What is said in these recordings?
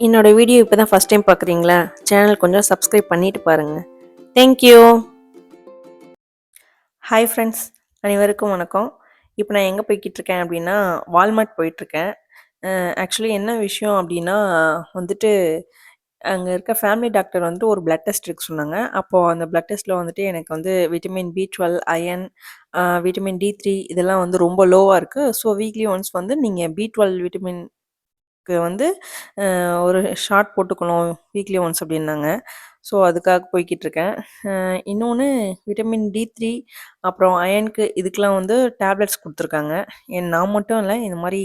என்னோட வீடியோ இப்போ தான் ஃபஸ்ட் டைம் பார்க்குறீங்களா சேனல் கொஞ்சம் சப்ஸ்கிரைப் பண்ணிட்டு பாருங்கள் தேங்க்யூ ஹாய் ஃப்ரெண்ட்ஸ் அனைவருக்கும் வணக்கம். இப்போ நான் எங்கே போய்கிட்டு இருக்கேன் அப்படின்னா வால்மார்ட் போயிட்டுருக்கேன் ஆக்சுவலி என்ன விஷயம் அப்படின்னா வந்துட்டு அங்கே இருக்க ஃபேமிலி டாக்டர் வந்துட்டு ஒரு பிளட் டெஸ்ட் இருக்கு சொன்னாங்க. அப்போது அந்த பிளட் டெஸ்ட்டில் வந்துட்டு எனக்கு வந்து vitamin B twelve iron vitamin D three இதெல்லாம் வந்து ரொம்ப லோவாக இருக்குது ஸோ வீக்லி ஒன்ஸ் வந்து நீங்கள் பி டுவெல் விட்டமின் க்கு வந்து ஒரு ஷார்ட் போட்டுக்கணும் வீக்லி ஒன்ஸ் அப்படின்னாங்க. ஸோ அதுக்காக போய்கிட்டு இருக்கேன் இன்னொன்று விட்டமின் டி த்ரீ அப்புறம் அயனுக்கு இதுக்கெலாம் வந்து டேப்லெட்ஸ் கொடுத்துருக்காங்க. என் நான் மட்டும் இல்லை இந்த மாதிரி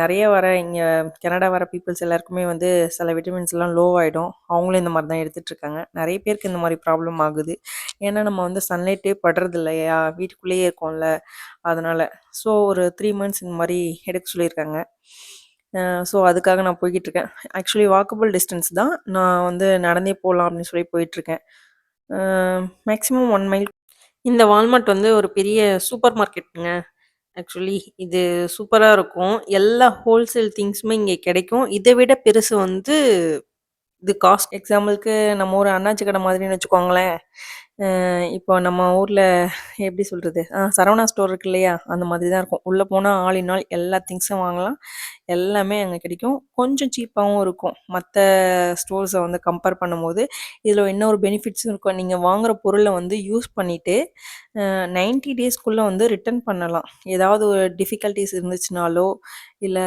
நிறைய வர இங்கே கனடா வர பீப்புள்ஸ் எல்லாருக்குமே வந்து சில விட்டமின்ஸ் எல்லாம் லோ ஆகிடும் அவங்களும் இந்த மாதிரி தான் எடுத்துகிட்ருக்காங்க நிறைய பேருக்கு இந்த மாதிரி ப்ராப்ளம் ஆகுது. ஏன்னா நம்ம வந்து சன்லைட்டே படுறது இல்லையா? வீட்டுக்குள்ளேயே இருக்கோம்ல. அதனால் ஸோ ஒரு த்ரீ மந்த்ஸ் இந்த மாதிரி எடுக்க சொல்லியிருக்காங்க. ஸோ அதுக்காக நான் போய்கிட்டு இருக்கேன் ஆக்சுவலி வாக்கபிள் டிஸ்டன்ஸ் தான். நான் வந்து நடந்தே போகலாம் அப்படின்னு சொல்லி போயிட்டுருக்கேன் மேக்ஸிமம் ஒன் மைல் இந்த வால்மார்ட் வந்து ஒரு பெரிய சூப்பர் மார்க்கெட்டுங்க ஆக்சுவலி இது சூப்பராக இருக்கும். எல்லா ஹோல்சேல் திங்ஸுமே இங்கே கிடைக்கும். இதை விட பெருசு வந்து இது காஸ்ட் எக்ஸாம்பிளுக்கு நம்ம ஒரு அண்ணாச்சி கடை மாதிரின்னு வச்சுக்கோங்களேன். அஹ் இப்போ நம்ம ஊரில் எப்படி சொல்கிறது சரவணா ஸ்டோர் இருக்கு இல்லையா? அந்த மாதிரி தான் இருக்கும். உள்ளே போனால் ஆல் இன் ஆல் எல்லா திங்ஸும் வாங்கலாம். எல்லாமே அங்கே கிடைக்கும். கொஞ்சம் சீப்பாகவும் இருக்கும். மற்ற ஸ்டோர்ஸை வந்து கம்பேர் பண்ணும்போது இதில் ஒரு பெனிஃபிட்ஸும் இருக்கும். நீங்கள் வாங்குற பொருளை வந்து யூஸ் பண்ணிவிட்டு நைன்ட்டி டேஸ்க்குள்ளே வந்து ரிட்டர்ன் பண்ணலாம். ஏதாவது ஒரு டிஃபிகல்ட்டிஸ் இருந்துச்சுனாலோ இல்லை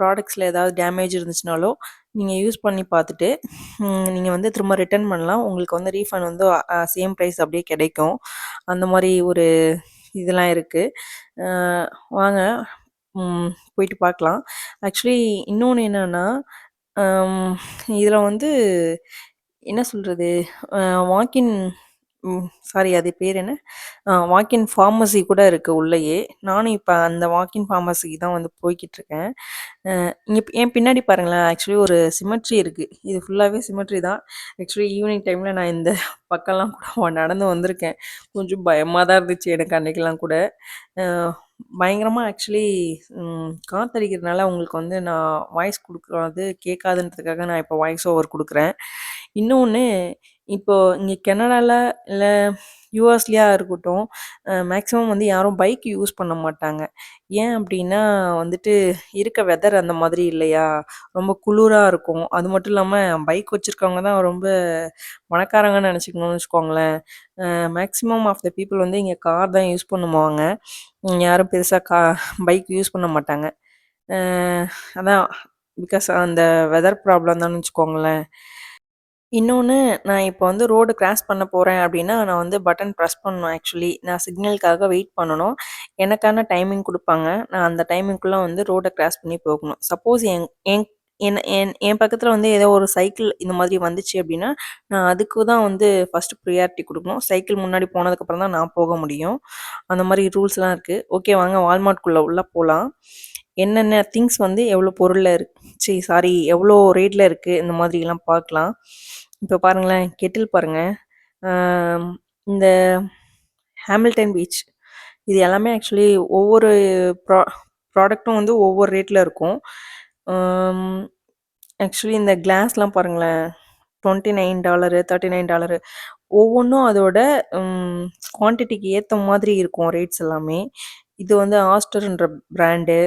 ப்ராடக்ட்ஸில் ஏதாவது டேமேஜ் இருந்துச்சுனாலோ நீங்கள் யூஸ் பண்ணி பார்த்துட்டு நீங்கள் வந்து திரும்ப ரிட்டர்ன் பண்ணலாம். உங்களுக்கு வந்து ரீஃபண்ட் வந்து சேம் ப்ரைஸ் அப்படியே கிடைக்கும். அந்த மாதிரி ஒரு இதெல்லாம் இருக்குது வாங்க போயிட்டு பார்க்கலாம். ஆக்சுவலி இன்னொன்று என்னென்னா இதில் வந்து என்ன சொல்கிறது வாக்கின் சாரி அது பேர் என்ன? வாக்கின் ஃபார்மசி கூட இருக்குது உள்ளேயே. நானும் இப்போ அந்த வாக்கின் ஃபார்மசிக்கு தான் வந்து போய்கிட்டு இருக்கேன் இங்கே என் பின்னாடி பாருங்களேன் ஆக்சுவலி ஒரு சிமெட்ரி இருக்குது இது ஃபுல்லாகவே சிமெட்ரி தான். ஆக்சுவலி ஈவினிங் டைமில் நான் இந்த பக்கம்லாம் கூட நடந்து வந்திருக்கேன். கொஞ்சம் பயமாக தான் இருந்துச்சு எனக்கு அன்னைக்கெல்லாம் கூட. பயங்கரமாக ஆக்சுவலி காத்தடிக்கிறதுனால உங்களுக்கு வந்து நான் வாய்ஸ் கொடுக்குறது கேட்காதுன்றதுக்காக நான் இப்போ வாய்ஸ் ஓவர் கொடுக்குறேன். இன்னொன்று இப்போ இங்கே கனடாவில் இல்லை யூஎஸ்லேயா இருக்கட்டும் மேக்ஸிமம் வந்து யாரும் பைக் யூஸ் பண்ண மாட்டாங்க. ஏன் அப்படின்னா வந்துட்டு இருக்க வெதர் அந்த மாதிரி இல்லையா? ரொம்ப குளிராக இருக்கும். அது மட்டும் இல்லாமல் பைக் வச்சுருக்கவங்க தான் ரொம்ப பணக்காரங்கன்னு நினச்சிக்கணும்னு வச்சுக்கோங்களேன். மேக்ஸிமம் ஆஃப் த பீப்புள் வந்து இங்கே கார் தான் யூஸ் பண்ணுவாங்க. யாரும் பெருசாக கா பைக் யூஸ் பண்ண மாட்டாங்க. அஹ் அதான் பிகாஸ் அந்த வெதர் ப்ராப்ளம் தான் வச்சுக்கோங்களேன். இன்னொன்று நான் இப்போ வந்து ரோடு கிராஸ் பண்ண போகிறேன் அப்படின்னா நான் வந்து பட்டன் ப்ரெஸ் பண்ணணும் ஆக்சுவலி நான் சிக்னலுக்காக வெயிட் பண்ணணும். எனக்கான டைமிங் கொடுப்பாங்க. நான் அந்த டைமிங்குள்ளே வந்து ரோடை கிராஸ் பண்ணி போகணும். சப்போஸ் என் என் என் என் என் பக்கத்தில் வந்து ஏதோ ஒரு சைக்கிள் இந்த மாதிரி வந்துச்சு அப்படின்னா நான் அதுக்கு தான் வந்து ஃபஸ்ட்டு ப்ரியாரிட்டி கொடுக்கணும். சைக்கிள் முன்னாடி போனதுக்கப்புறம் தான் நான் போக முடியும். அந்த மாதிரி ரூல்ஸ்லாம் இருக்குது ஓகே வாங்க வால்மார்ட்குள்ளே உள்ளே போகலாம் என்னென்ன திங்ஸ் வந்து எவ்வளோ பொருளில் இருக்கு? சரி சாரி எவ்வளோ ரேட்டில் இருக்குது இந்த மாதிரிலாம் பார்க்கலாம். இப்போ பாருங்களேன் கெட்டில் பாருங்கள் இந்த ஹேமில்டன் பீச் இது எல்லாமே ஆக்சுவலி ஒவ்வொரு ப்ரா ப்ராடக்ட்டும் வந்து ஒவ்வொரு ரேட்டில் இருக்கும். ஆக்சுவலி இந்த கிளாஸ்லாம் பாருங்களேன் twenty nine dollar thirty nine dollar ஒவ்வொன்றும் அதோட குவான்டிட்டிக்கு ஏற்ற மாதிரி இருக்கும் ரேட்ஸ் எல்லாமே. இது வந்து ஆஸ்டர்ன்ற பிராண்டு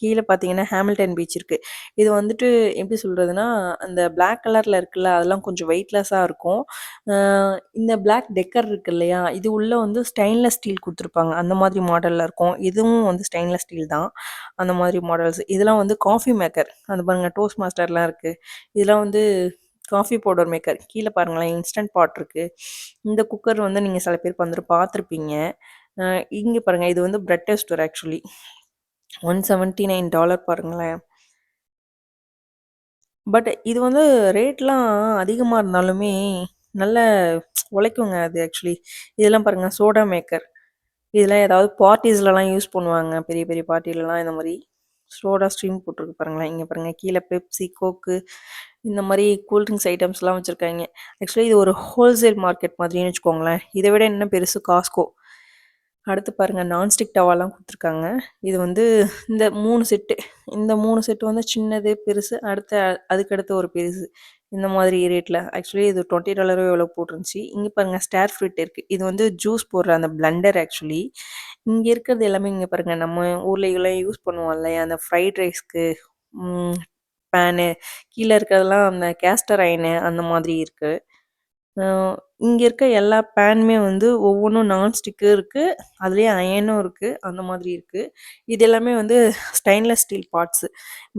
கீழே பார்த்தீங்கன்னா ஹேமில்டன் பீச் இருக்குது இது வந்துட்டு எப்படி சொல்கிறதுனா அந்த பிளாக் கலரில் இருக்குல்ல அதெல்லாம் கொஞ்சம் வெயிட்லெஸ்ஸாக இருக்கும். இந்த பிளாக் டெக்கர் இருக்கு இல்லையா இது உள்ளே வந்து ஸ்டெயின்லெஸ் ஸ்டீல் கொடுத்துருப்பாங்க. அந்த மாதிரி மாடலில் இருக்கும். இதுவும் வந்து ஸ்டெயின்லெஸ் ஸ்டீல் தான். அந்த மாதிரி மாடல்ஸ் இதெல்லாம் வந்து காஃபி மேக்கர் அந்த பாருங்கள் டோஸ்ட் மாஸ்டர்லாம் இருக்குது இதெல்லாம் வந்து காஃபி பவுடர் மேக்கர் கீழே பாருங்களேன் இன்ஸ்டன்ட் பாட் இருக்குது இந்த குக்கர் வந்து நீங்கள் சில பேர் வந்துட்டு பார்த்துருப்பீங்க இங்கே பாருங்கள் இது வந்து bread toaster actually one seventy nine dollar பாருங்களேன். பட் இது வந்து ரேட்லாம் அதிகமாக இருந்தாலுமே நல்ல உழைக்குங்க அது ஆக்சுவலி இதெல்லாம் பாருங்கள் சோடா மேக்கர் இதெல்லாம் ஏதாவது பார்ட்டிஸ்லலாம் யூஸ் பண்ணுவாங்க பெரிய பெரிய பார்ட்டிலலாம் இந்த மாதிரி. சோடா ஸ்ட்ரீம் போட்டிருக்கு பாருங்களேன். இங்கே பாருங்கள் கீழே பெப்சி கோக்கு இந்த மாதிரி கூல்ட்ரிங்க்ஸ் ஐட்டம்ஸ்லாம் வச்சுருக்காங்க. ஆக்சுவலி இது ஒரு ஹோல்சேல் மார்க்கெட் மாதிரின்னு வச்சுக்கோங்களேன். இதை விட இன்னும் பெருசு காஸ்கோ அடுத்து பாருங்கள் நான்ஸ்டிக் டவாலாம் கொடுத்துருக்காங்க இது வந்து இந்த மூணு செட்டு. இந்த மூணு செட்டு வந்து சின்னது, பெருசு, அடுத்து அதுக்கடுத்து ஒரு பெருசு. இந்த மாதிரி ரேட்டில் ஆக்சுவலி இது $20 எவ்வளோ போட்டுருந்துச்சு இங்கே பாருங்கள் ஸ்டார் ஃப்ரூட் இருக்குது இது வந்து ஜூஸ் போடுற அந்த பிளண்டர் ஆக்சுவலி. இங்கே இருக்கிறது எல்லாமே இங்கே பாருங்க நம்ம ஊர்லேயெல்லாம் யூஸ் பண்ணுவோம் இல்லையா? அந்த ஃப்ரைட் ரைஸ்க்கு, பேனு, கீழே இருக்கிறதெல்லாம் அந்த கேஸ்டர் அயர்னு அந்த மாதிரி இருக்குது இங்கே இருக்க எல்லா பேனுமே வந்து ஒவ்வொன்றும் நான்ஸ்டிக்கும் இருக்குது அதுலேயே அயனும் இருக்குது அந்த மாதிரி இருக்குது இது எல்லாமே வந்து ஸ்டெயின்லெஸ் ஸ்டீல் பாட்ஸு.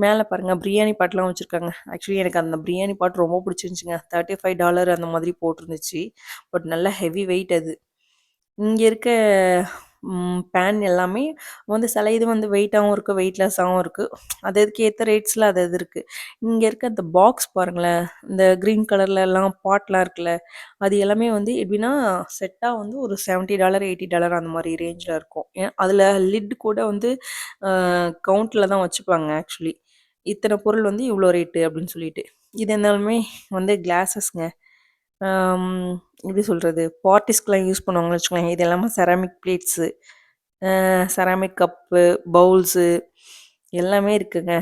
மேலே பாருங்கள் பிரியாணி பாட்லாம் வச்சுருக்காங்க ஆக்சுவலி எனக்கு அந்த பிரியாணி பாட் ரொம்ப பிடிச்சிருந்துச்சிங்க தேர்ட்டி ஃபைவ் டாலர் அந்த மாதிரி போட்டிருந்துச்சு. பட் நல்ல ஹெவி வெயிட் அது. இங்கே இருக்க பேன் எல்லாமே வந்து சில இது வந்து வெயிட்டாகவும் இருக்குது வெயிட்லெஸ்ஸாகவும் இருக்குது அது அதுக்கு ஏற்ற ரேட்ஸில் அது அது இருக்குது இங்கே இருக்க அந்த பாக்ஸ் பாருங்களேன். இந்த க்ரீன் கலரில் எல்லாம் பாட்லாம் இருக்குல்ல. அது எல்லாமே வந்து எப்படின்னா, செட்டாக வந்து ஒரு $70, $80 அந்த மாதிரி ரேஞ்சில் இருக்கும். ஏன் அதில் லிட் கூட வந்து கவுண்டில் தான் வச்சுப்பாங்க ஆக்சுவலி. இத்தனை பொருள் வந்து இவ்வளோ ரேட்டு அப்படின்னு சொல்லிட்டு. இது இருந்தாலுமே வந்து கிளாஸஸ்ங்க. எப்படி சொல்கிறது பார்ட்டிஸ்க்குலாம் யூஸ் பண்ணுவாங்கன்னு வச்சுக்கோங்களேன். இது எல்லாமே ceramic plates. Ceramic cup, bowls எல்லாமே இருக்குங்க.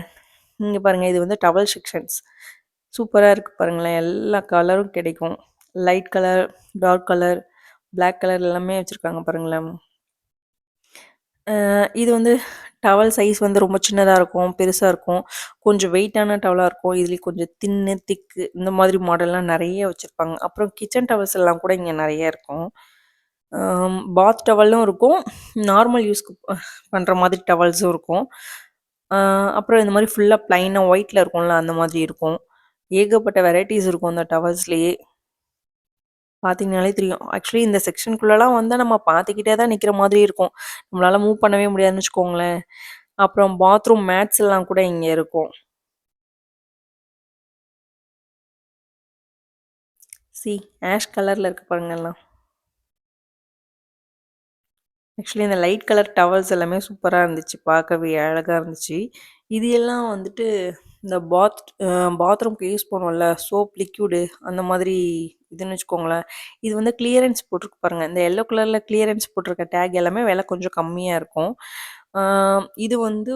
இங்கே பாருங்கள் இது வந்து டவல் செக்ஷன்ஸ். சூப்பராக இருக்குது பாருங்களேன். எல்லா கலரும் கிடைக்கும். Light colour, dark colour, black colour எல்லாமே வச்சுருக்காங்க பாருங்களேன். இது வந்து டவல் சைஸ் வந்து ரொம்ப சின்னதாக இருக்கும், பெருசாக இருக்கும். கொஞ்சம் வெயிட்டான டவலாக இருக்கும். இதுலேயும் கொஞ்சம் தின்னு, திக்கு இந்த மாதிரி மாடல்லாம் நிறைய வச்சுருப்பாங்க அப்புறம் கிச்சன் டவல்ஸ் எல்லாம் கூட இங்கே நிறைய இருக்கும். பாத் டவலும் இருக்கும். நார்மல் யூஸ்க்கு பண்ணுற மாதிரி டவல்ஸும் இருக்கும். அப்புறம் இந்த மாதிரி ஃபுல்லாக ப்ளைனாக ஒயிட்டில் இருக்கும்ல, அந்த மாதிரி இருக்கும். ஏகப்பட்ட வெரைட்டிஸ் இருக்கும் அந்த டவல்ஸ்லேயே பார்த்தீங்கனாலே தெரியும். ஆக்சுவலி இந்த செக்ஷனுக்குள்ளலாம் வந்தால் நம்ம பார்த்துக்கிட்டே தான் நிற்கிற மாதிரி இருக்கும். நம்மளால் மூவ் பண்ணவே முடியாதுன்னு வச்சுக்கோங்களேன். அப்புறம் பாத்ரூம் மேட்ஸ் எல்லாம் கூட இங்கே இருக்கும். சி ஆஷ் கலரில் இருக்கு பாருங்கெல்லாம் ஆக்சுவலி இந்த லைட் கலர் டவல்ஸ் எல்லாமே சூப்பராக இருந்துச்சு. பார்க்கவே அழகாக இருந்துச்சு. இது எல்லாம் வந்துட்டு இந்த பாத் பாத்ரூம்க்கு யூஸ் பண்ணுவோம்ல, சோப் லிக்யூடு அந்த மாதிரி இதுன்னு வச்சுக்கோங்களேன். இது வந்து கிளியரன்ஸ் போட்டிருக்கு பாருங்கள் இந்த எல்லோ கலரில் கிளியரன்ஸ் போட்டிருக்க டேக் எல்லாமே விலை கொஞ்சம் கம்மியாக இருக்கும். இது வந்து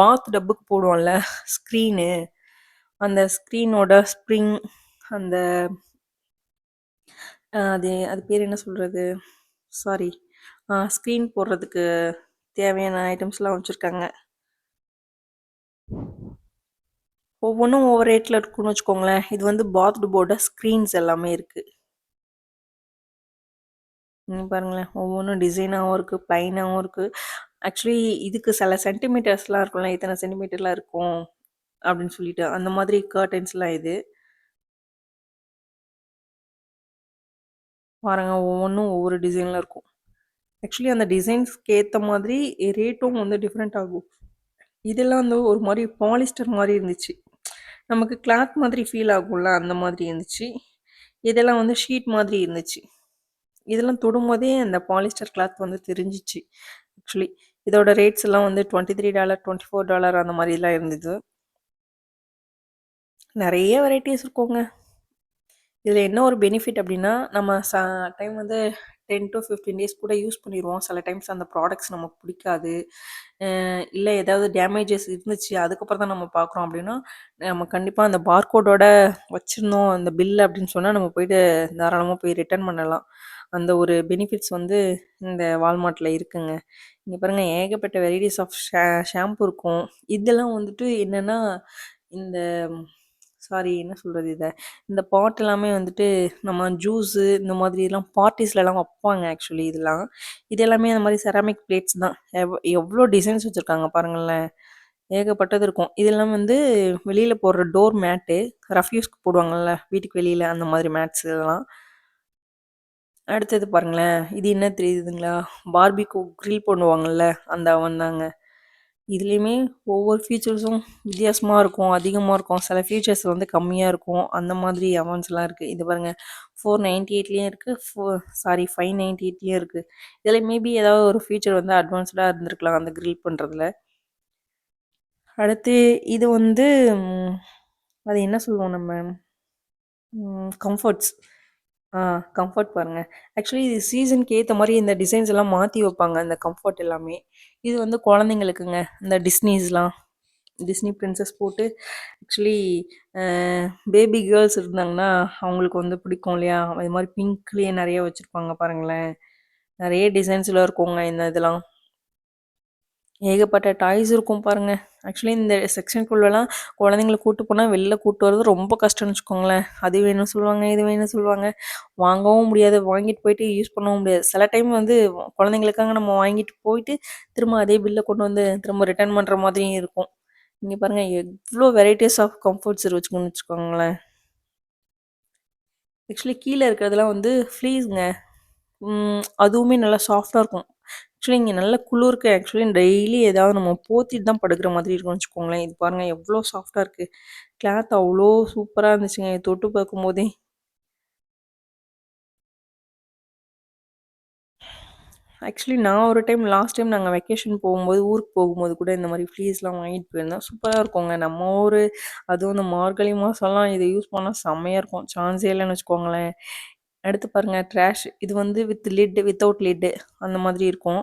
பாத் டப்புக்கு போடுவோம்ல ஸ்க்ரீனு, அந்த ஸ்க்ரீனோட ஸ்ப்ரிங் அந்த அது அது பேர் என்ன சொல்கிறது சாரி. ஸ்க்ரீன் போடுறதுக்கு தேவையான ஐட்டம்ஸ்லாம் வச்சுருக்காங்க ஒவ்வொன்றும் ஒவ்வொரு ரேட்டில் இருக்குன்னு வச்சுக்கோங்களேன். இது வந்து பாத்டப்போட ஸ்க்ரீன்ஸ் எல்லாமே இருக்குது நீங்கள் பாருங்களேன். ஒவ்வொன்றும் டிசைனாகவும் இருக்குது ப்ளைனாகவும் இருக்குது ஆக்சுவலி இதுக்கு சில சென்டிமீட்டர்ஸ்லாம் இருக்கும்ல. இத்தனை சென்டிமீட்டர்லாம் இருக்கும் அப்படின்னு சொல்லிட்டு. அந்த மாதிரி கர்டன்ஸ்லாம் இது. பாருங்க ஒவ்வொன்றும் ஒவ்வொரு டிசைனில் இருக்கும். ஆக்சுவலி அந்த டிசைன்ஸ்க்கு ஏற்ற மாதிரி ரேட்டும் வந்து டிஃப்ரெண்ட் ஆகும். இதெல்லாம் வந்து ஒரு மாதிரி பாலிஸ்டர் மாதிரி இருந்துச்சு. நமக்கு கிளாத் மாதிரி ஃபீல் ஆகும்ல, அந்த மாதிரி இருந்துச்சு. இதெல்லாம் வந்து ஷீட் மாதிரி இருந்துச்சு. இதெல்லாம் தொடும்போதே அந்த பாலிஸ்டர் கிளாத் வந்து தெரிஞ்சிச்சு ஆக்சுவலி இதோட ரேட்ஸ் எல்லாம் வந்து $23, $24 அந்த மாதிரிலாம் இருந்தது. நிறைய வெரைட்டிஸ் இருக்கோங்க இதில் என்ன ஒரு பெனிஃபிட் அப்படின்னா நம்ம ச டைம் வந்து டென் டு ஃபிஃப்டீன் டேஸ் கூட யூஸ் பண்ணிடுவோம் சில டைம்ஸ் அந்த ப்ராடக்ட்ஸ் நமக்கு பிடிக்காது. இல்லை ஏதாவது டேமேஜஸ் இருந்துச்சு, அதுக்கப்புறம் தான் நம்ம பார்க்குறோம் அப்படின்னா நம்ம கண்டிப்பாக அந்த பார்கோடோட வச்சுருந்தோம் அந்த பில் அப்படின்னு சொன்னால் நம்ம போயிட்டு தாராளமாக போய் ரிட்டர்ன் பண்ணலாம். அந்த ஒரு பெனிஃபிட்ஸ் வந்து இந்த வால்மார்ட்டில் இருக்குங்க. இங்கே பாருங்கள் ஏகப்பட்ட வெரைட்டிஸ் ஆஃப் ஷே ஷாம்பு இருக்கும். இதெல்லாம் வந்துட்டு என்னென்னா இந்த சாரி என்ன சொல்கிறது இதை இந்த பாட் எல்லாமே வந்துட்டு நம்ம ஜூஸு இந்த மாதிரிலாம் பார்ட்டிஸ்லலாம் வைப்பாங்க ஆக்சுவலி இதெல்லாம். இது எல்லாமே அந்த மாதிரி செராமிக் பிளேட்ஸ் தான். எவ் எவ்வளோ டிசைன்ஸ் வச்சுருக்காங்க பாருங்களேன். ஏகப்பட்டது இருக்கும். இதெல்லாம் வந்து வெளியில் போடுற டோர் மேட்டு, ரஃப்யூஸ்க்கு போடுவாங்கள்ல வீட்டுக்கு வெளியில் அந்த மாதிரி மேட்ஸ் இதெல்லாம். அடுத்தது பாருங்களேன். இது என்ன தெரியுதுங்களா? பார்பிக்கு க்ரில் பண்ணுவாங்கல்ல, அந்த அவன் தாங்க. இதுலேயுமே ஒவ்வொரு ஃபீச்சர்ஸும் வித்தியாசமாக இருக்கும், அதிகமாக இருக்கும். சில ஃபீச்சர்ஸ் வந்து கம்மியாக இருக்கும். அந்த மாதிரி அவன்ஸ்லாம் இருக்குது இது பாருங்கள் ஃபோர் நைன்ட்டி எயிட்லேயும் இருக்குது ஃபோ சாரி ஃபைவ் நைன்ட்டி எயிட்லேயும் இருக்குது இதில் மேபி ஏதாவது ஒரு ஃபீச்சர் வந்து அட்வான்ஸ்டாக இருந்திருக்கலாம், அந்த க்ரில் பண்ணுறதுல அடுத்து இது வந்து அது என்ன சொல்லுவோம் நம்ம? கம்ஃபர்ட்ஸ். ஆ கம்ஃபர்ட் பாருங்க. ஆக்சுவலி இது சீசனுக்கு ஏத்த மாரி இந்த டிசைன்ஸ் எல்லாம் மாத்தி வைப்பாங்க, இந்த கம்ஃபர்ட் எல்லாமே. இது வந்து குழந்தைங்களுக்குங்க. இந்த டிஸ்னிஸ்லாம். டிஸ்னி பிரின்சஸ் போட்டு ஆக்சுவலி அ பேபி கேர்ள்ஸ் இருந்தாங்கன்னா, அவங்களுக்கு வந்து பிடிக்கும் இல்லையா? அது மாரி பிங்க்லேயே நெறைய வச்சிருப்பாங்க பாருங்களேன். நெறைய டிசைன்ஸ்ல இருக்குங்க இந்த இதெல்லாம். ஏகப்பட்ட டாய்ஸ் இருக்கும் பாருங்கள் ஆக்சுவலி இந்த செக்ஷனுக்குள்ளெல்லாம் குழந்தைங்கள கூட்டு போனால் வெளில கூட்டு வரது ரொம்ப கஷ்டம்னு வச்சுக்கோங்களேன். அது வேணும் சொல்லுவாங்க, இது வேணும் சொல்லுவாங்க. வாங்கவும் முடியாது. வாங்கிட்டு போயிட்டு யூஸ் பண்ணவும் முடியாது. சில டைம் வந்து குழந்தைங்களுக்காக நம்ம வாங்கிட்டு போயிட்டு, திரும்ப அதே பில்லை கொண்டு வந்து திரும்ப ரிட்டர்ன் பண்ணுற மாதிரியும் இருக்கும். நீங்கள் பாருங்கள் எவ்வளோ வெரைட்டிஸ் ஆஃப் கம்ஃபோர்ட்ஸ் வச்சுக்கோன்னு வச்சுக்கோங்களேன். ஆக்சுவலி கீழே இருக்கிறதெல்லாம் வந்து ஃப்ளீஸுங்க அதுவுமே நல்லா சாஃப்டாக இருக்கும். ஆக்சுவலி இங்கே நல்ல குளுருக்கு ஆக்சுவலி டெய்லி ஏதாவது நம்ம போத்திட்டு தான் படுக்கிற மாதிரி இருக்கும்னு வச்சுக்கோங்களேன். இது பாருங்க எவ்வளோ சாஃப்டாக இருக்கு. கிளாத் அவ்வளோ சூப்பராக இருந்துச்சுங்க. தொட்டு பார்க்கும்போதே. ஆக்சுவலி நான் ஒரு டைம் லாஸ்ட் டைம் நாங்கள் வெக்கேஷன் போகும்போது, ஊருக்கு போகும்போது கூட இந்த மாதிரி ஃப்ளீஸ்லாம் வாங்கிட்டு போயிருந்தோம். சூப்பராக இருக்குங்க. நம்ம ஊர் அதுவும் இந்த மார்கழி மாதம்லாம் இதை யூஸ் பண்ணால் செம்மையாக இருக்கும். சான்ஸே இல்லைன்னு வச்சுக்கோங்களேன். அடுத்து பாருங்கள் ட்ராஷ் இது வந்து வித் லிட், வித்தவுட் லிட்டு அந்த மாதிரி இருக்கும்.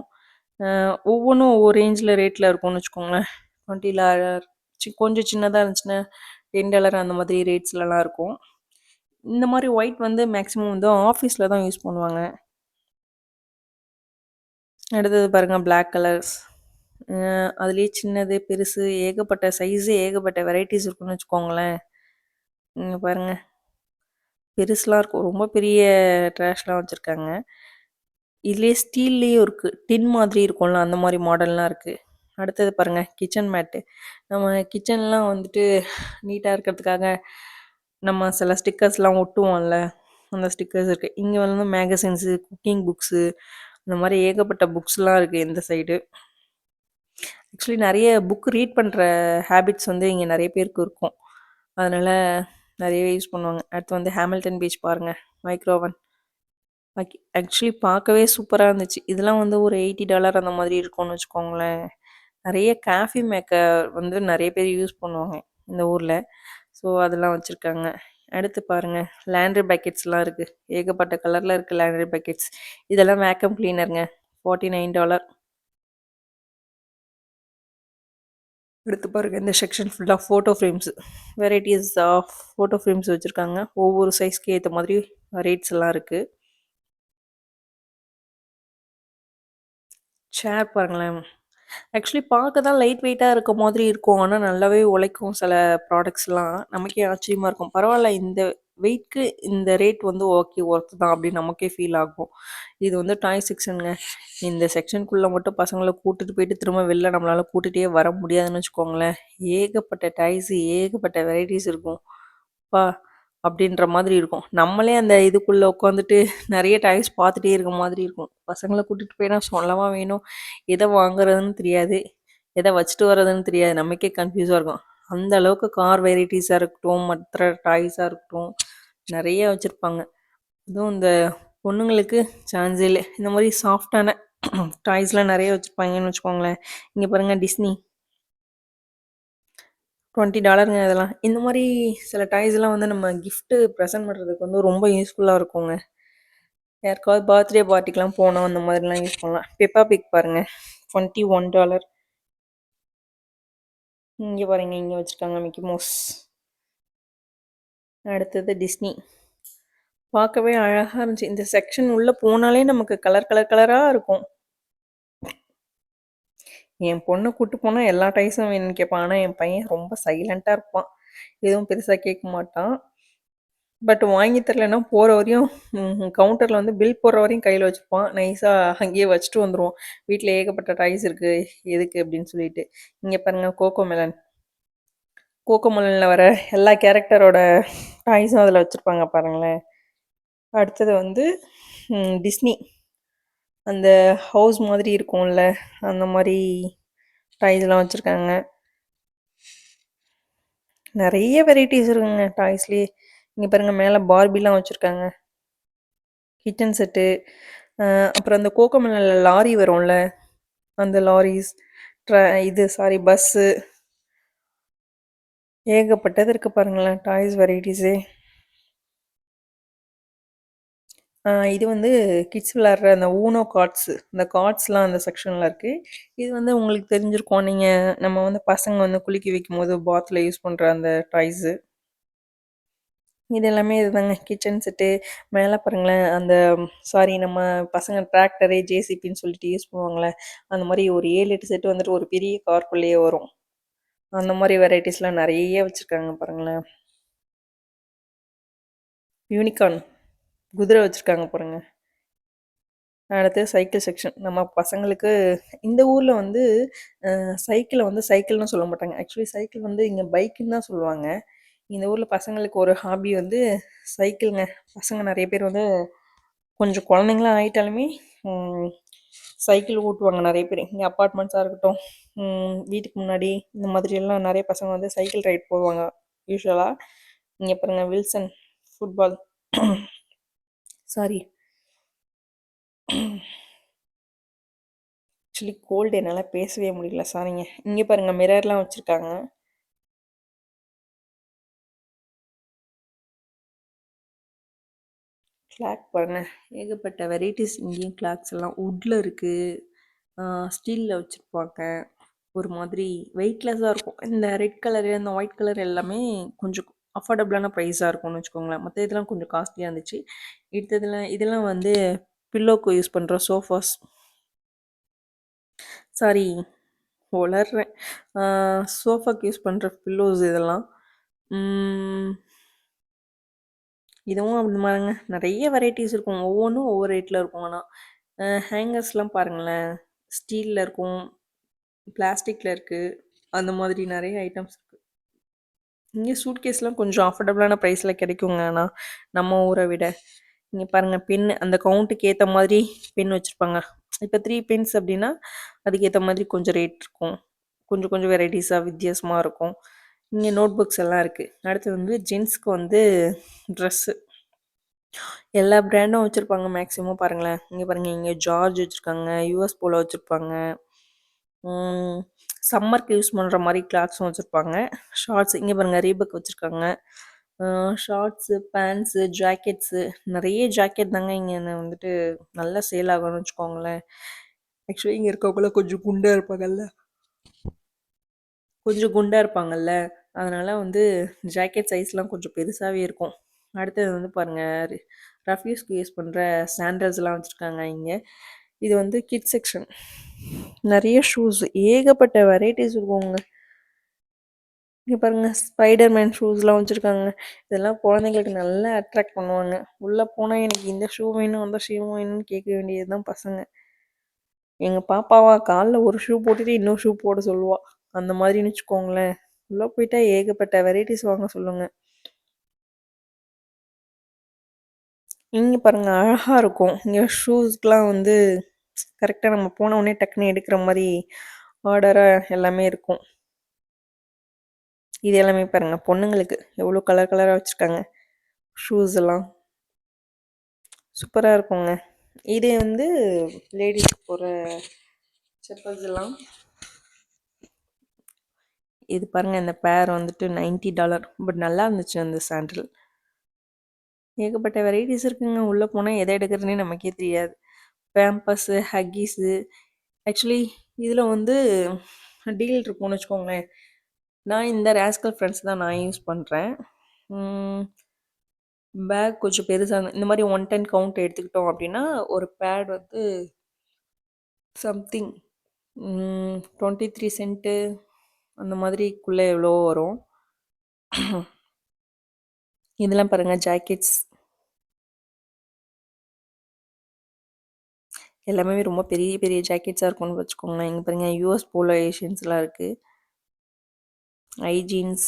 ஒவ்வொன்றும் ஒவ்வொரு ரேஞ்சில் ரேட்டில் இருக்கும்னு வச்சுக்கோங்களேன். 20 டாலர் சி கொஞ்சம் சின்னதாக இருந்துச்சுன்னா, 10 டாலர் அந்த மாதிரி ரேட்ஸ்லலாம் இருக்கும். இந்த மாதிரி ஒயிட் வந்து மேக்ஸிமம் வந்து ஆஃபீஸில் தான் யூஸ் பண்ணுவாங்க. அடுத்தது பாருங்கள் பிளாக் கலர்ஸ். அதுலேயே சின்னது, பெருசு ஏகப்பட்ட சைஸு, ஏகப்பட்ட வெரைட்டிஸ் இருக்குன்னு வச்சுக்கோங்களேன். இங்க பாருங்கள் பெருசுலாம் இருக்கும். ரொம்ப பெரிய ட்ராஷ்லாம் வச்சுருக்காங்க இதுலேயே ஸ்டீல்லேயும் இருக்குது டின் மாதிரி இருக்கும்ல, அந்த மாதிரி மாடல்லாம் இருக்குது அடுத்தது பாருங்கள் கிச்சன் மேட்டு. நம்ம கிச்சன்லாம் வந்துட்டு நீட்டாக இருக்கிறதுக்காக, நம்ம சில ஸ்டிக்கர்ஸ்லாம் ஒட்டுவோம்ல, அந்த ஸ்டிக்கர்ஸ் இருக்குது இங்கே வந்து மேகசின்ஸு, குக்கிங் புக்ஸு இந்த மாதிரி ஏகப்பட்ட புக்ஸ்லாம் இருக்குது இந்த சைடு. ஆக்சுவலி நிறைய புக் ரீட் பண்ணுற ஹேபிட்ஸ் வந்து இங்கே நிறைய பேருக்கு இருக்கும். அதனால் நிறையவே யூஸ் பண்ணுவாங்க. அடுத்து வந்து ஹேமில்டன் பீச் பாருங்கள் மைக்ரோ ஓவன். ஆக் ஆக்சுவலி பார்க்கவே சூப்பராக இருந்துச்சு. இதெல்லாம் வந்து ஒரு $80 அந்த மாதிரி இருக்கும்னு வச்சுக்கோங்களேன். நிறைய காஃபி மேக்கர் வந்து நிறைய பேர் யூஸ் பண்ணுவாங்க, இந்த ஊரில் ஸோ அதெல்லாம் வச்சுருக்காங்க அடுத்து பாருங்கள் லேண்ட்ரி பேக்கெட்ஸ்லாம் இருக்குது ஏகப்பட்ட கலரில் இருக்குது லேண்ட்ரி பேக்கெட்ஸ் இதெல்லாம் வேக்கம் கிளீனர்ங்க. $49 எடுத்து பாருங்கள் இந்த செக்ஷன் ஃபுல்லாக photo frames. Varieties of photo frames வச்சுருக்காங்க ஒவ்வொரு சைஸ்க்கு ஏற்ற மாதிரி ரேட்ஸ் எல்லாம் இருக்குது சேர் பாருங்களேன். ஆக்சுவலி பார்க்க தான் லைட் வெயிட்டாக இருக்க மாதிரி இருக்கும். ஆனால் நல்லாவே உழைக்கும் சில ப்ராடக்ட்ஸ்லாம். நமக்கே ஆச்சரியமா இருக்கும். பரவாயில்ல இந்த வெயிட்க்கு இந்த ரேட் வந்து ஓகே ஒர்த் தான் அப்படின்னு நமக்கே ஃபீல் ஆகும். இது வந்து டாய் செக்ஷனுங்க இந்த செக்ஷனுக்குள்ளே மட்டும் பசங்களை கூட்டிட்டு போயிட்டு திரும்ப வெளில நம்மளால கூட்டிகிட்டே வர முடியாதுன்னு வச்சுக்கோங்களேன். ஏகப்பட்ட டாய்ஸ், ஏகப்பட்ட வெரைட்டிஸ் இருக்கும். அப்பா! அப்படின்ற மாதிரி இருக்கும். நம்மளே அந்த இதுக்குள்ளே உட்காந்துட்டு நிறைய டாய்ஸ் பார்த்துட்டே இருக்க மாதிரி இருக்கும். பசங்களை கூட்டிகிட்டு போய்னா சொல்லவா வேணும்? எதை வாங்குறதுன்னு தெரியாது. எதை வச்சுட்டு வர்றதுன்னு தெரியாது. நமக்கே கன்ஃபியூஸாக இருக்கும். அந்த அளவுக்கு கார் வெரைட்டிஸாக இருக்கட்டும், மற்ற டாய்ஸாக இருக்கட்டும், நிறைய வச்சுருப்பாங்க அதுவும் இந்த பொண்ணுங்களுக்கு சான்ஸ் இல்லை இந்த மாதிரி சாஃப்ட்டான டாய்ஸ்லாம் நிறைய வச்சுருப்பாங்கன்னு வச்சுக்கோங்களேன். இங்கே பாருங்க டிஸ்னி. $20ங்க இதெல்லாம். இந்த மாதிரி சில டாய்ஸ்லாம் வந்து நம்ம கிஃப்ட்டு ப்ரெசென்ட் பண்ணுறதுக்கு வந்து ரொம்ப யூஸ்ஃபுல்லாக இருக்குங்க. யாருக்காவது பர்த்டே பார்ட்டிக்கெலாம் போனோம் அந்த மாதிரிலாம் யூஸ் பண்ணலாம். பெப்பா பிக் பாருங்க. $21 இங்கே பாருங்கள் இங்கே வச்சுருக்காங்க மிக்கி மோஸ் அடுத்தது டிஸ்னி. பார்க்கவே அழகாக இருந்துச்சு. இந்த செக்ஷன் உள்ளே போனாலே நமக்கு கலர் கலர் கலராக இருக்கும். என் பொண்ணை கூட்டு போனால் எல்லா டைஸும் வேணும்னு கேட்பான். ஆனால் என் பையன் ரொம்ப சைலண்ட்டாக இருப்பான். எதுவும் பெருசாக கேட்க மாட்டான். பட் வாங்கி தரலன்னா போகிற வரையும் கவுண்டரில் வந்து பில் போடுற வரையும் கையில் வச்சுருப்பான் நைஸாக அங்கேயே வச்சுட்டு வந்துருவோம். வீட்டில் ஏகப்பட்ட டாய்ஸ் இருக்குது எதுக்கு அப்படின்னு சொல்லிட்டு. இங்கே பாருங்க கோகோ மெலன். கோகோ மெலனில் வர எல்லா கேரக்டரோட டாய்ஸும் அதில் வச்சுருப்பாங்க பாருங்களேன். அடுத்தது வந்து டிஸ்னி. அந்த ஹவுஸ் மாதிரி இருக்கும்ல, அந்த மாதிரி டாய்ஸ்லாம் வச்சுருக்காங்க நிறைய வெரைட்டிஸ் இருக்குங்க டாய்ஸ்லேயே இங்கே பாருங்கள் மேலே பார்பிலாம் வச்சுருக்காங்க கிச்சன் செட்டு. அப்புறம் அந்த கோகோ லாரி வரும்ல, அந்த லாரிஸ், ட்ர இது சாரி பஸ்ஸு. ஏகப்பட்டது இருக்கு பாருங்களேன் டாய்ஸ் வெரைட்டிஸே. இது வந்து கிட்ஸ் விளையாடுற அந்த ஊனோ கார்ட்ஸு. அந்த கார்ட்ஸ்லாம் அந்த செக்ஷனில் இருக்குது இது வந்து உங்களுக்கு தெரிஞ்சிருக்கோம் நீங்கள் நம்ம வந்து பசங்க வந்து குளிக்க வைக்கும்போது பாத்தில் யூஸ் பண்ணுற அந்த டாய்ஸு. இது எல்லாமே இதுதாங்க. Kitchen set. மேலே பாருங்களேன், அந்த சாரி நம்ம பசங்க டிராக்டரு, ஜேசிபின்னு சொல்லிட்டு யூஸ் பண்ணுவாங்களே அந்த மாதிரி ஒரு ஏழு எட்டு செட்டு வந்துட்டு ஒரு பெரிய கார்க்குள்ளேயே வரும். அந்த மாதிரி வெரைட்டிஸ்லாம் நிறைய வச்சுருக்காங்க பாருங்களேன். யூனிகார்ன். குதிரை வச்சிருக்காங்க பாருங்க. அடுத்து சைக்கிள் செக்ஷன். நம்ம பசங்களுக்கு இந்த ஊரில் வந்து சைக்கிளை வந்து சைக்கிள்னு சொல்ல மாட்டாங்க. ஆக்சுவலி சைக்கிள் வந்து இங்கே பைக்குன்னு தான் சொல்லுவாங்க. இந்த ஊரில் பசங்களுக்கு ஒரு ஹாபி வந்து சைக்கிள்ங்க. பசங்க நிறைய பேர் வந்து கொஞ்சம் குழந்தைங்களாம் ஆகிட்டாலுமே சைக்கிள் ஓட்டுவாங்க நிறைய பேர் இங்கே அப்பார்ட்மெண்ட்ஸாக இருக்கட்டும், வீட்டுக்கு முன்னாடி இந்த மாதிரியெல்லாம் நிறைய பசங்க வந்து சைக்கிள் ரைட் போவாங்க யூஸ்வலாக இங்கே பாருங்க Wilson football sorry. Actually cold என்னால் பேசவே முடியல. சாரிங்க. இங்கே பாருங்க மிரர்லாம் வச்சுருக்காங்க கிளாக் பாருங்கள் ஏகப்பட்ட வெரைட்டிஸ் இங்கேயும் கிளாக்ஸ் எல்லாம் உட்டில் இருக்குது ஸ்டீலில் வச்சுருப்பாங்க ஒரு மாதிரி வெயிட்லெஸ்ஸாக இருக்கும். இந்த ரெட் கலரு, இந்த ஒயிட் கலர் எல்லாமே கொஞ்சம் அஃபோர்டபுளான ப்ரைஸாக இருக்கும்னு வச்சுக்கோங்களேன். மற்ற இதெல்லாம் கொஞ்சம் காஸ்ட்லியாக இருந்துச்சு. அடுத்ததுல இதெல்லாம் வந்து பில்லோக்கு யூஸ் பண்ணுற சோஃபாஸ். சாரி வளர்றேன் சோஃபாக்கு யூஸ் பண்ணுற பில்லோஸ் இதெல்லாம். இதுவும் அப்படி மாரிங்க. நிறைய வெரைட்டிஸ் இருக்கும். ஒவ்வொன்றும் ஒவ்வொரு ரேட்டில் இருக்கும் ஆனால் ஹேங்கர்ஸ்லாம் பாருங்களேன். ஸ்டீலில் இருக்கும். பிளாஸ்டிக்ல இருக்குது அந்த மாதிரி நிறைய ஐட்டம்ஸ் இருக்குது இங்கே சூட்கேஸ்லாம் கொஞ்சம் அஃபோர்டபுளான ப்ரைஸில் கிடைக்குங்க ஆனால் நம்ம ஊரை விட. இங்கே பாருங்கள் பென் அந்த கவுண்ட்டுக்கு ஏற்ற மாதிரி பென் வச்சுருப்பாங்க இப்போ த்ரீ பென்ஸ் அப்படின்னா அதுக்கேற்ற மாதிரி கொஞ்சம் ரேட் இருக்கும். கொஞ்சம் கொஞ்சம் வெரைட்டிஸாக வித்தியாசமாக இருக்கும். இங்கே நோட் புக்ஸ் எல்லாம் இருக்குது அடுத்து வந்து ஜென்ஸ்க்கு வந்து ட்ரெஸ்ஸு. எல்லா பிராண்டும் வச்சுருப்பாங்க மேக்ஸிமம் பாருங்களேன். இங்கே பாருங்கள் இங்கே ஜார்ஜ் வச்சுருக்காங்க யூஎஸ் போல வச்சுருப்பாங்க சம்மருக்கு யூஸ் பண்ணுற மாதிரி கிளாத்ஸும் வச்சுருப்பாங்க ஷார்ட்ஸ் இங்கே பாருங்கள் ரீபக் வச்சுருக்காங்க ஷார்ட்ஸு, பேண்ட்ஸு, ஜாக்கெட்ஸு நிறைய ஜாக்கெட் தாங்க இங்கே வந்துட்டு நல்லா சேல் ஆகணும்னு வச்சுக்கோங்களேன். ஆக்சுவலி இங்கே இருக்கவங்கலாம் கொஞ்சம் குண்டாக இருப்பாங்கல்ல. கொஞ்சம் குண்டாக இருப்பாங்கல்ல. அதனால் வந்து ஜாக்கெட் சைஸ்லாம் கொஞ்சம் பெருசாகவே இருக்கும். அடுத்தது வந்து பாருங்கள் ரஃப்யூஸ்க்கு யூஸ் பண்ணுற சாண்டல்ஸ்லாம் வச்சுருக்காங்க இங்கே இது வந்து கிட்ஸ் செக்ஷன். நிறைய ஷூஸ் ஏகப்பட்ட வெரைட்டிஸ் இருக்குங்க. இங்கே பாருங்கள் ஸ்பைடர்மேன் ஷூஸ்லாம் வச்சுருக்காங்க இதெல்லாம் குழந்தைங்களுக்கு நல்லா அட்ராக்ட் பண்ணுவாங்க. உள்ளே போனால் எனக்கு இந்த ஷூ வேணும், அந்த ஷூ வேணும்னு கேட்க வேண்டியது தான் பசங்க. எங்கள் பாப்பாவா காலில் ஒரு ஷூ போட்டுட்டு இன்னொரு ஷூ போட சொல்லுவாள் அந்த மாதிரின்னு வச்சுக்கோங்களேன். உள்ளே போயிட்டா ஏகப்பட்ட வெரைட்டிஸ் வாங்க சொல்லுங்க. இங்க பாருங்க அழகா இருக்கும். இங்க ஷூஸ்க்குலாம் வந்து கரெக்டாக நம்ம போன உடனே டக்குன்னு எடுக்கிற மாதிரி ஆர்டரா எல்லாமே இருக்கும். இது எல்லாமே பாருங்க பொண்ணுங்களுக்கு எவ்வளோ கலர் கலராக வச்சுருக்காங்க ஷூஸ் எல்லாம். சூப்பராக இருக்குங்க. இது வந்து லேடிஸ்க்கு போகிற செப்பல்ஸ் எல்லாம். இது பாருங்கள் இந்த பேர் வந்துட்டு $90 பட் நல்லா இருந்துச்சு அந்த சாண்டில். ஏகப்பட்ட வெரைட்டிஸ் இருக்குங்க. உள்ளே போனால் எதை எடுக்கிறதுனே நமக்கே தெரியாது. பேம்பர்ஸு, ஹக்கீஸு ஆக்சுவலி இதில் வந்து டீல் இருக்கும்னு வச்சுக்கோங்களேன். நான் இந்த ரேஸ்கல் ஃப்ரெண்ட்ஸ் தான் நான் யூஸ் பண்ணுறேன் பேக் கொஞ்சம் பெருசாக இந்த மாதிரி ஒன் டென் கவுண்ட் எடுத்துக்கிட்டோம் அப்படின்னா ஒரு பேட் வந்து சம்திங் டுவெண்ட்டி த்ரீ சென்ட்டு அந்த மாதிரிக்குள்ளே எவ்வளோ வரும். இதெல்லாம் பாருங்கள் ஜாக்கெட்ஸ். எல்லாமே ரொம்ப பெரிய பெரிய ஜாக்கெட்ஸாக இருக்கும்னு வச்சுக்கோங்களேன். இங்கே பாருங்க யூஎஸ் போலோ ஏஷியன்ஸ்லாம் இருக்குது ஐ ஜீன்ஸ்.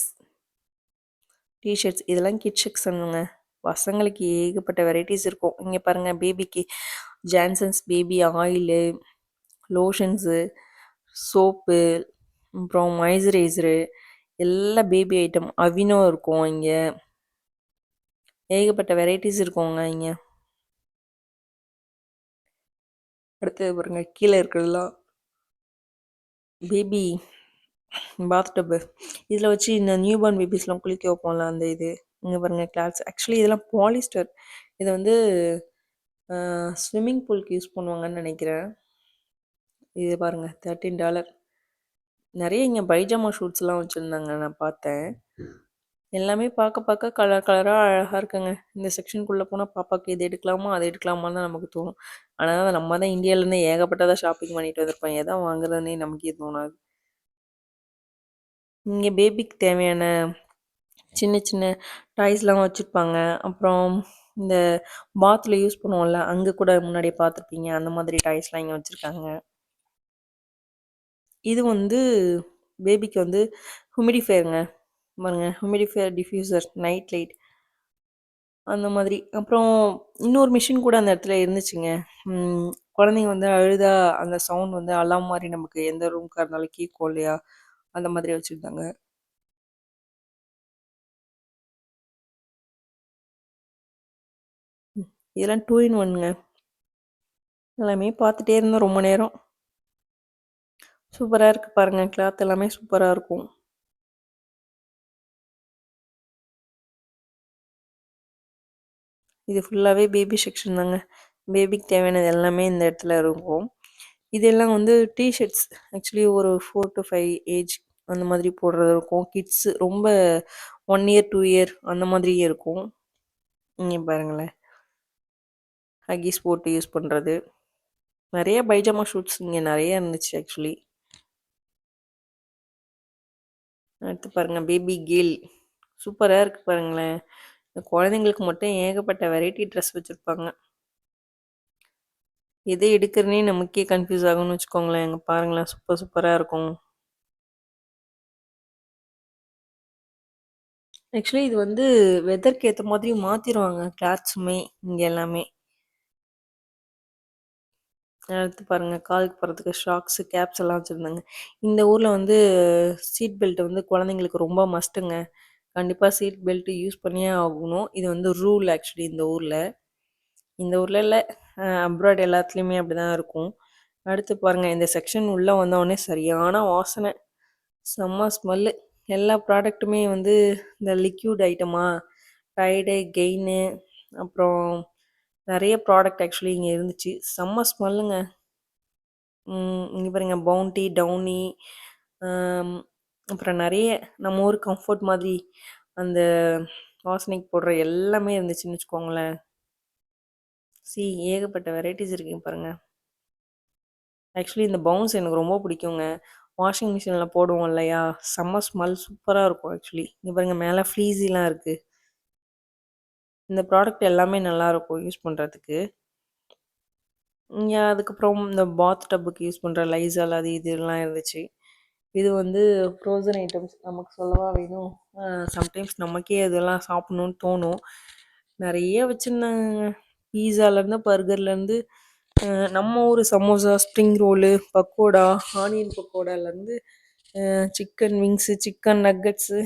டீ ஷர்ட்ஸ் இதெல்லாம் கிட்ஸ் செக்ஷனுங்க. பசங்களுக்கு ஏகப்பட்ட வெரைட்டிஸ் இருக்கும். இங்கே பாருங்கள் பேபிக்கு Johnson's baby oil, lotions, soap, அப்புறம் மைசரைசரு எல்லா பேபி ஐட்டம் அவினோ இருக்கும் இங்கே ஏகப்பட்ட வெரைட்டிஸ் இருக்குங்க இங்கே அடுத்தது பாருங்க கீழே இருக்கிறதுலாம் பேபி பாத் டப்பு. இதில் வச்சு இந்த நியூ பார்ன் பேபிஸ்லாம் குளிக்க வைப்போம்ல அந்த இது. இங்கே பாருங்க கிளாத்ஸ். ஆக்சுவலி இதெல்லாம் பாலிஸ்டர். இதை வந்து ஸ்விம்மிங் பூலுக்கு யூஸ் பண்ணுவாங்கன்னு நினைக்கிறேன் இது பாருங்கள் தேர்ட்டின் டாலர் நிறைய இங்கே பைஜாமா ஷூட்ஸ்லாம் வச்சுருந்தாங்க நான் பார்த்தேன் எல்லாமே பார்க்க பார்க்க கலர் கலராக அழகாக இருக்குங்க. இந்த செக்ஷனுக்குள்ளே போனால் பாப்பாவுக்கு இது எடுக்கலாமா அதை எடுக்கலாமான்னு தான் நமக்கு தோணும். ஆனால் நம்ம தான் இந்தியாவிலேருந்து ஏகப்பட்டதாக ஷாப்பிங் பண்ணிட்டு வந்திருப்போம். எதை வாங்குறதுனே நமக்கே தோணாது. இங்கே பேபிக்கு தேவையான சின்ன சின்ன டாய்ஸ்லாம் வச்சுருப்பாங்க. அப்புறம் இந்த பாத்தில் யூஸ் பண்ணுவோம்ல அங்கே கூட முன்னாடி பார்த்துருப்பீங்க அந்த மாதிரி டாய்ஸ்லாம் இங்கே வச்சுருக்காங்க. இது வந்து பேபிக்கு வந்து ஹுமிடிஃபையருங்க பாருங்க ஹுமிடிஃபையர் டிஃப்யூசர் நைட் லைட் அந்த மாதிரி. அப்புறம் இன்னொரு மிஷின் கூட அந்த இடத்துல இருந்துச்சுங்க. குழந்தைங்க வந்து அழுதா அந்த சவுண்ட் வந்து அலாம் மாதிரி நமக்கு எந்த ரூம்க்காக இருந்தாலும் கேட்கும் இல்லையா? அந்த மாதிரி வச்சுருந்தாங்க. இதெல்லாம் டூ இன் ஒன்னுங்க எல்லாமே பார்த்துட்டே இருந்தோம் ரொம்ப நேரம். சூப்பராக இருக்குது பாருங்கள் கிளாத் எல்லாமே சூப்பராக இருக்கும். இது ஃபுல்லாகவே பேபி செக்ஷன் தாங்க. பேபிக்கு தேவையானது எல்லாமே இந்த இடத்துல இருக்கும். இதெல்லாம் வந்து டிஷர்ட்ஸ் ஆக்சுவலி ஒரு ஃபோர் டு ஃபைவ் ஏஜ் அந்த மாதிரி போடுறது இருக்கும். கிட்ஸு ரொம்ப ஒன் இயர் டூ இயர் அந்த மாதிரியே இருக்கும். இங்கே பாருங்களேன். ஹக்கீஸ் போட்டு யூஸ் பண்ணுறது நிறைய பைஜாமா ஷூட்ஸ் இங்கே நிறைய இருந்துச்சு ஆக்சுவலி அடுத்து பாருங்கள் பேபி கேல் சூப்பராக இருக்குது பாருங்களேன். இந்த குழந்தைங்களுக்கு மட்டும் ஏகப்பட்ட வெரைட்டி ட்ரெஸ் வச்சுருப்பாங்க. எதை எடுக்கிறனே நமக்கே கன்ஃபியூஸ் ஆகும்னு வச்சுக்கோங்களேன். எங்கே பாருங்களேன் சூப்பர் சூப்பராக இருக்கும். ஆக்சுவலி இது வந்து வெதருக்கு ஏற்ற மாதிரி மாற்றிடுவாங்க கிளாத்ஸுமே இங்கே எல்லாமே. அடுத்து பாருங்கள் காலுக்கு போகிறதுக்கு ஷாக்ஸு கேப்ஸ் எல்லாம் வச்சுருந்தாங்க. இந்த ஊரில் வந்து சீட் பெல்ட் வந்து குழந்தைங்களுக்கு ரொம்ப மஸ்ட்டுங்க கண்டிப்பாக சீட் பெல்ட் யூஸ் பண்ணியே ஆகணும். இது வந்து ரூல் ஆக்சுவலி இந்த ஊரில். இந்த ஊரில் இல்லை அப்ராட் எல்லாத்துலேயுமே அப்படி தான் இருக்கும். அடுத்து பாருங்கள் இந்த செக்ஷன் உள்ளே வந்தோடனே சரியான வாசனை. செம்ம ஸ்மெல்லு எல்லா ப்ராடக்ட்டுமே வந்து இந்த லிக்யூட் ஐட்டமாக டைடு கெயினு அப்புறம் நிறைய ப்ராடக்ட் ஆக்சுவலி இங்கே இருந்துச்சு. செம்ம ஸ்மெல்லுங்க இங்கே பாருங்க பவுண்டி டவுனி அப்புறம் நிறைய நம்ம ஊர் கம்ஃபர்ட் மாதிரி அந்த வாசனைக்கு போடுற எல்லாமே இருந்துச்சுன்னு வச்சுக்கோங்களேன். சி ஏகப்பட்ட வெரைட்டிஸ் இருக்குங்க பாருங்கள் ஆக்சுவலி இந்த பவுன்ஸ் எனக்கு ரொம்ப பிடிக்குங்க. வாஷிங் மிஷினில் போடுவோம் இல்லையா? செம்ம ஸ்மெல் சூப்பராக இருக்கும் ஆக்சுவலி இங்கே பாருங்கள் மேலே ஃப்ளீஸிலாம் இருக்குது இந்த ப்ராடக்ட் எல்லாமே நல்லாயிருக்கும் யூஸ் பண்ணுறதுக்கு இங்கே அதுக்கப்புறம் இந்த பாத் டப்புக்கு யூஸ் பண்ணுற லைசால் அது இதெல்லாம் இருந்துச்சு. இது வந்து ஃப்ரோசன் ஐட்டம்ஸ் நமக்கு சொல்லவா வேணும். சம்டைம்ஸ் நமக்கே இதெல்லாம் சாப்பிட்ணுன்னு தோணும். நிறைய வச்சுருந்தாங்க. பீஸாலேருந்து பர்கர்லேருந்து நம்ம ஊர் samosa spring roll pakoda onion பக்கோடாலேருந்து chicken wings chicken nuggets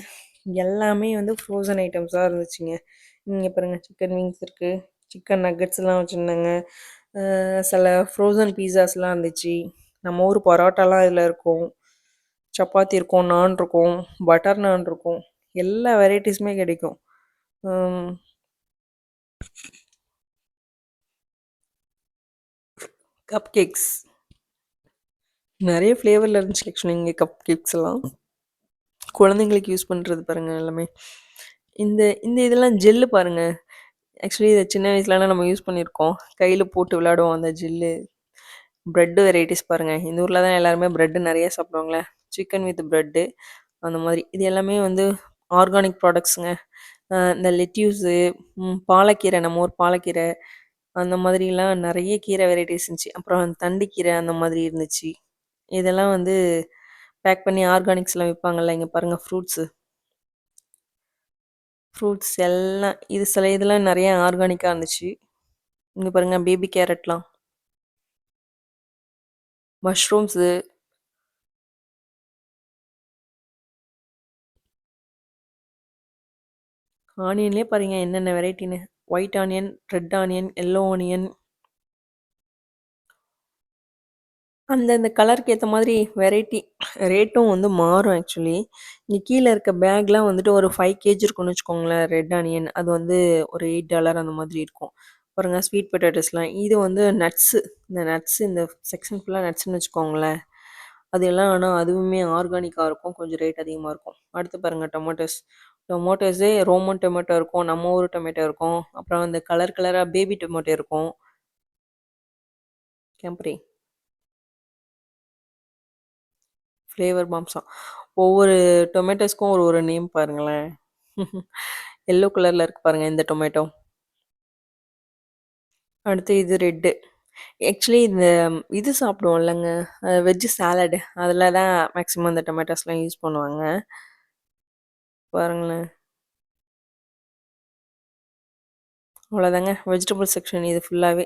எல்லாமே வந்து ஃப்ரோசன் ஐட்டம்ஸாக இருந்துச்சுங்க. இங்கே பாருங்கள் சிக்கன் விங்ஸ் இருக்குது சிக்கன் நக்கட்ஸ்லாம் வச்சுருந்தாங்க. சில ஃப்ரோசன் பீஸாஸ்லாம் இருந்துச்சு. நம்ம ஊர் பரோட்டாலாம் இதில் இருக்கும். சப்பாத்தி இருக்கும் நான் இருக்கும் பட்டர் நான் இருக்கும். எல்லா வெரைட்டிஸுமே கிடைக்கும். கப் கேக்ஸ் நிறைய ஃப்ளேவரில் இருந்துச்சு ஆக்சுவலி இங்கே கப் கேக்ஸ் எல்லாம். குழந்தைங்களுக்கு யூஸ் பண்ணுறது பாருங்கள் எல்லாமே. இந்த இந்த இதெல்லாம் ஜெல்லு பாருங்கள் ஆக்சுவலி இதை சின்ன வயசுலலாம் நம்ம யூஸ் பண்ணியிருக்கோம் கையில் போட்டு விளையாடுவோம் அந்த ஜெல்லு. ப்ரெட்டு வெரைட்டிஸ் பாருங்கள் இந்த ஊரில் தான் எல்லாருமே ப்ரெட்டு நிறைய சாப்பிடுவாங்களே. சிக்கன் வித் ப்ரெட்டு அந்த மாதிரி. இது எல்லாமே வந்து ஆர்கானிக் ப்ராடக்ட்ஸுங்க இந்த லெட்யூஸு பாலக்கீரை நம்ம ஊர் பாலக்கீரை அந்த மாதிரிலாம் நிறைய கீரை வெரைட்டிஸ் இருந்துச்சு. அப்புறம் தண்டுக்கீரை அந்த மாதிரி இருந்துச்சு. இதெல்லாம் வந்து பேக் பண்ணி ஆர்கானிக்ஸ்லாம் விற்பாங்கல்ல இங்கே பாருங்கள் ஃப்ரூட்ஸு ஃப்ரூட்ஸ் எல்லாம் இது சில இதெல்லாம் நிறைய ஆர்கானிக்காக இருந்துச்சு. இங்கே பாருங்கள் பேபி கேரட்லாம். மஷ்ரூம்ஸு. ஆனியன்லேயே பாருங்க என்னென்ன வெரைட்டின்னு. White onion red onion yellow onion அந்தந்த கலருக்கு ஏற்ற மாதிரி வெரைட்டி ரேட்டும் வந்து மாறும் ஆக்சுவலி இங்கே கீழே இருக்க பேக்லாம் வந்துட்டு ஒரு ஃபைவ் கேஜி இருக்கும்னு வச்சுக்கோங்களேன் ரெட் ஆனியன் அது வந்து ஒரு எயிட் டாலர் அந்த மாதிரி இருக்கும் பாருங்கள் ஸ்வீட் பொட்டேட்டோஸ்லாம். இது வந்து நட்ஸு. இந்த நட்ஸு இந்த செக்ஷன் ஃபுல்லாக நட்ஸ்னு வச்சுக்கோங்களேன். அது எல்லாம் ஆனால் அதுவுமே ஆர்கானிக்காக இருக்கும். கொஞ்சம் ரேட் அதிகமாக இருக்கும். அடுத்து பாருங்கள் டொமேட்டோஸ். டொமேட்டோஸே ரோமன் டொமேட்டோ இருக்கும். நம்ம ஊர் டொமேட்டோ இருக்கும். அப்புறம் அந்த கலர் கலராக பேபி டொமேட்டோ இருக்கும். கேம்பரி. ஃப்ளேவர் மாம்சம். ஒவ்வொரு டொமேட்டோஸ்க்கும் ஒரு ஒரு நேம் பாருங்களேன். எல்லோ கலரில் இருக்கு பாருங்கள் இந்த டொமேட்டோ. அடுத்து இது ரெட்டு. ஆக்சுவலி இந்த இது சாப்பிடுவோம் இல்லைங்க வெஜ்ஜு சாலடு அதில் தான் மேக்ஸிமம் இந்த டொமேட்டோஸ்லாம் யூஸ் பண்ணுவாங்க. பாருங்களேன். அவ்வளோதாங்க. வெஜிடபிள் செக்ஷன் இது ஃபுல்லாகவே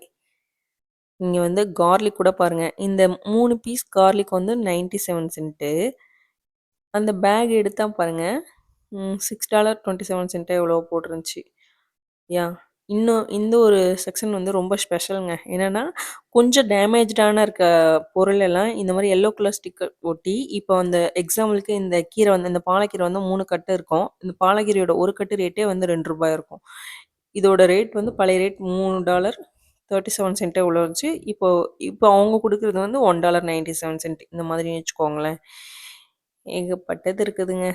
இங்கே வந்து கார்லிக் கூட பாருங்கள் இந்த மூணு பீஸ் கார்லிக் வந்து 97 சென்ட்டு. அந்த பேக் எடுத்தால் பாருங்கள் சிக்ஸ் டாலர் டுவெண்ட்டி செவன் சென்ட்டாக எவ்வளோ போட்டிருந்துச்சு. யா இன்னும் இந்த ஒரு செக்ஷன் வந்து ரொம்ப ஸ்பெஷலுங்க என்னென்னா கொஞ்சம் டேமேஜ்டான இருக்க பொருள் எல்லாம் இந்த மாதிரி எல்லோ கலர் ஸ்டிக்கர் ஒட்டி, இப்போ அந்த எக்ஸாம்பிளுக்கு இந்த கீரை வந்து இந்த பாலக்கீரை வந்து மூணு கட்டு இருக்கும். இந்த பாலக்கீரையோட ஒரு கட்டு ரேட்டே வந்து ரெண்டு ரூபாய் இருக்கும். இதோட ரேட் வந்து பழைய ரேட் மூணு டாலர் தேர்ட்டி செவன் சென்ட்டே உள்ள வந்துச்சு இப்போ இப்போ அவங்க கொடுக்குறது வந்து $1.97 இந்த மாதிரின்னு வச்சுக்கோங்களேன். ஏகப்பட்டது இருக்குதுங்க.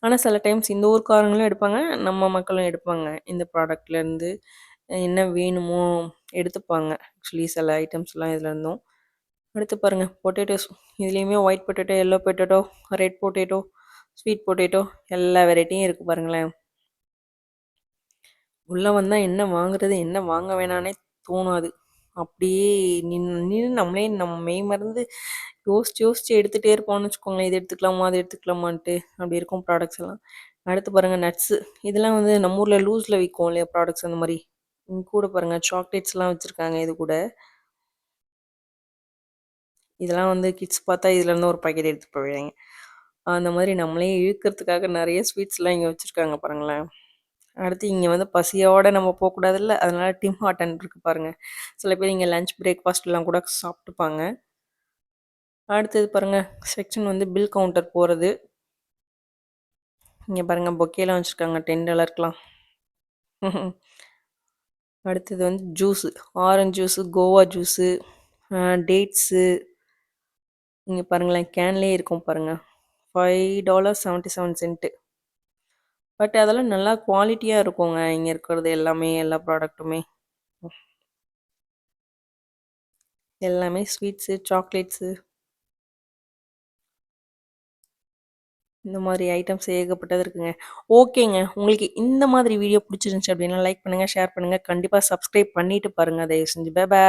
ஆனால் சில டைம்ஸ் இந்த ஊர்க்காரங்களும் எடுப்பாங்க, நம்ம மக்களும் எடுப்பாங்க. இந்த ப்ராடக்ட்லேருந்து என்ன வேணுமோ எடுத்துப்பாங்க. ஆக்சுவலி சில ஐட்டம்ஸ்லாம் இதுலேருந்தும் அடுத்து பாருங்கள் பொட்டேட்டோஸ். இதுலேயுமே white potato, yellow potato, red potato, sweet potato எல்லா வெரைட்டியும் இருக்குது பாருங்களேன். உள்ளே வந்தால் என்ன வாங்குறது, என்ன வாங்க வேணானே தோணாது. அப்படியே நின் நம்மளே நம்ம மெய் மறந்து யோசிச்சு யோசிச்சு எடுத்துகிட்டே இருப்போம்னு வச்சுக்கோங்களேன். இது எடுத்துக்கலாமா? அது எடுத்துக்கலாமான்ட்டு. அப்படி இருக்கும் ப்ராடக்ட்ஸ் எல்லாம். அடுத்து பாருங்கள் நட்ஸு. இதெல்லாம் வந்து நம்ம ஊரில் லூஸில் விற்கும் இல்லையா ப்ராடக்ட்ஸ் அந்த மாதிரி இங்கே கூட பாருங்க சாக்லேட்ஸ்லாம் வச்சுருக்காங்க இது கூட. இதெல்லாம் வந்து கிட்ஸ் பார்த்தா இதுலேருந்து ஒரு பாக்கெட் எடுத்து போயிடுவாய்ங்க. அந்த மாதிரி நம்மளே இழுக்கிறதுக்காக நிறைய ஸ்வீட்ஸ்லாம் இங்கே வச்சுருக்காங்க பாருங்களேன். அடுத்து இங்கே வந்து பசியோட நம்ம போகக்கூடாதுல்ல அதனால் டிம் ஹாட்டன் இருக்குது பாருங்கள் சில பேர் இங்கே லஞ்ச் பிரேக்ஃபாஸ்ட்லாம் கூட சாப்பிட்டுப்பாங்க. அடுத்தது பாருங்கள் செக்ஷன் வந்து பில் கவுண்டர் போகிறது இங்கே பாருங்கள் பொக்கேலாம் வச்சுருக்காங்க டென் டாலருக்குலாம் அடுத்தது வந்து juice. Orange juice, guava juice, dates. இங்கே பாருங்களேன் கேன்லேயே இருக்கும் பாருங்கள் five dollar seventy seven cent but அதெல்லாம் நல்லா குவாலிட்டியாக இருக்குங்க. இங்கே இருக்கிறது எல்லாமே, எல்லா ப்ராடக்ட்டுமே. எல்லாமே ஸ்வீட்ஸு, சாக்லேட்ஸு. இந்த மாதிரி ஐட்டம்ஸ் ஏகப்பட்டது இருக்குங்க. ஓகேங்க. உங்களுக்கு இந்த மாதிரி வீடியோ பிடிச்சிருந்துச்சு அப்படின்னா லைக் பண்ணுங்கள் ஷேர் பண்ணுங்க. கண்டிப்பாக சப்ஸ்கிரைப் பண்ணிட்டு பாருங்கள் தயவு செஞ்சு. Bye bye.